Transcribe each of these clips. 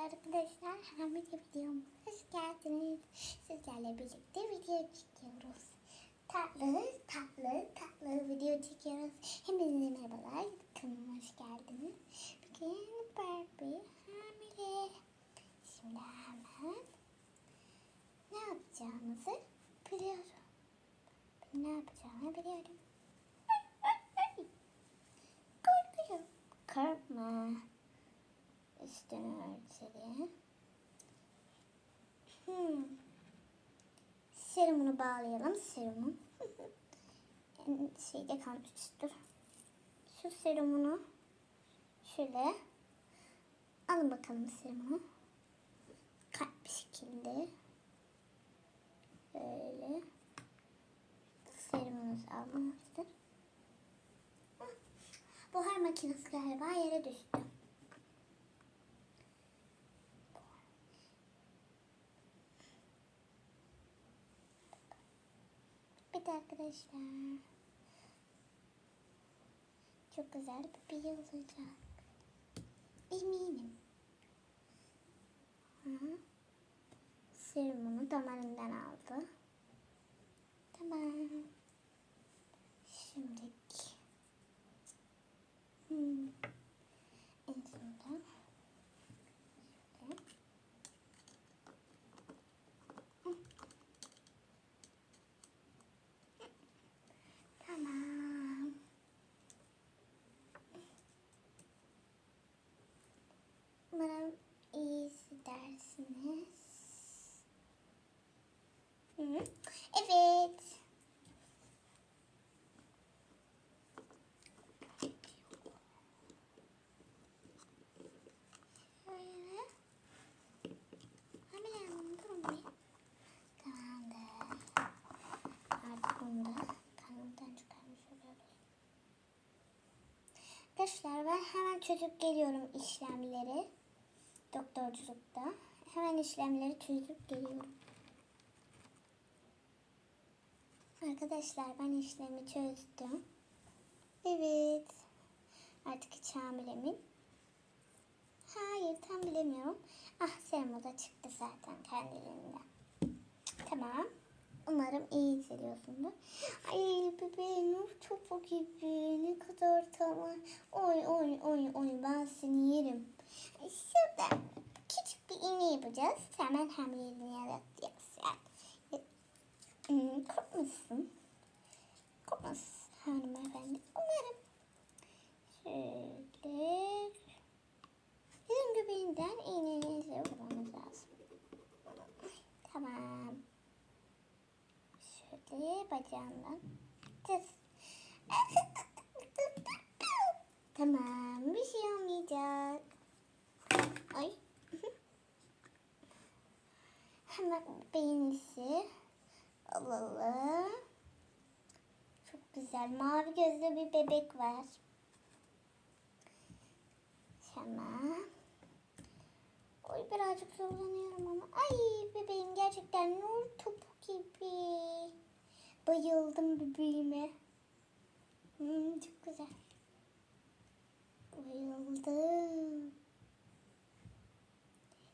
arkadaşlar. Hamile videoma hoş geldiniz. Sizlerle birlikte video çekiyoruz. Tatlı, tatlı, tatlı video çekiyoruz. Hepinize merhabalar. Kanalıma hoş geldiniz. Bugün Barbie hamile. Şimdi hemen ne yapacağımızı biliyorum. Ne yapacağımı biliyorum. Korkuyorum. Korkma. Üstünü örtelim. Hmm. Serumunu bağlayalım. Serumun. En şeyde kalmıştır. Şu serumunu şöyle alın bakalım serumunu. Kalp bir şekilde. Böyle. Serumunuz alınmıştır. Hah. Buhar makinesi galiba yere düştü. De arkadaşlar. Çok güzel bir bir olacak. Eminim. Serumunu damarından aldı. Tamam. Şimdi hmm. en sonunda şöyle. Hı. Tamam. Umarım iyi hissedersiniz. Hı. Evet. Şöyle. Hamile hanım durun bir. Tamamdır. Artık bunu çıkarmış oluyoruz. Arkadaşlar ben hemen çözüp geliyorum işlemleri. Doktorculukta. Hemen işlemleri çözüp geliyorum. Arkadaşlar ben işlemi çözdüm. Evet. Artık hiç hamilemin. Hayır tam bilemiyorum. Ah serum da çıktı zaten kendiliğinden. Tamam. Umarım iyi hissediyorsundur. Ay bebeğim topu gibi. Ne kadar tamam. Oy oy oy oy ben seni yerim. Şurada küçük bir iğne yapacağız. Hemen hamileliğini yaratacağız. Yani. Korkmasın. Korkmasın hanımefendi. Umarım. Şöyle. Bizim göbeğinden iğnenizi vurmamız lazım. Tamam. Şöyle bacağından. Tamam. Bir şey olmayacak. Ay. Hemen beynisi alalım. Çok güzel. Mavi gözlü bir bebek var. Tamam. Oy birazcık zorlanıyorum ama. Ay bebeğim gerçekten nur topu gibi. Bayıldım bebeğime. Hmm, çok güzel. Bayıldım.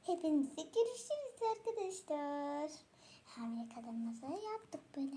Hepinize görüşürüz arkadaşlar. Hamile kadınımıza yaptık böyle.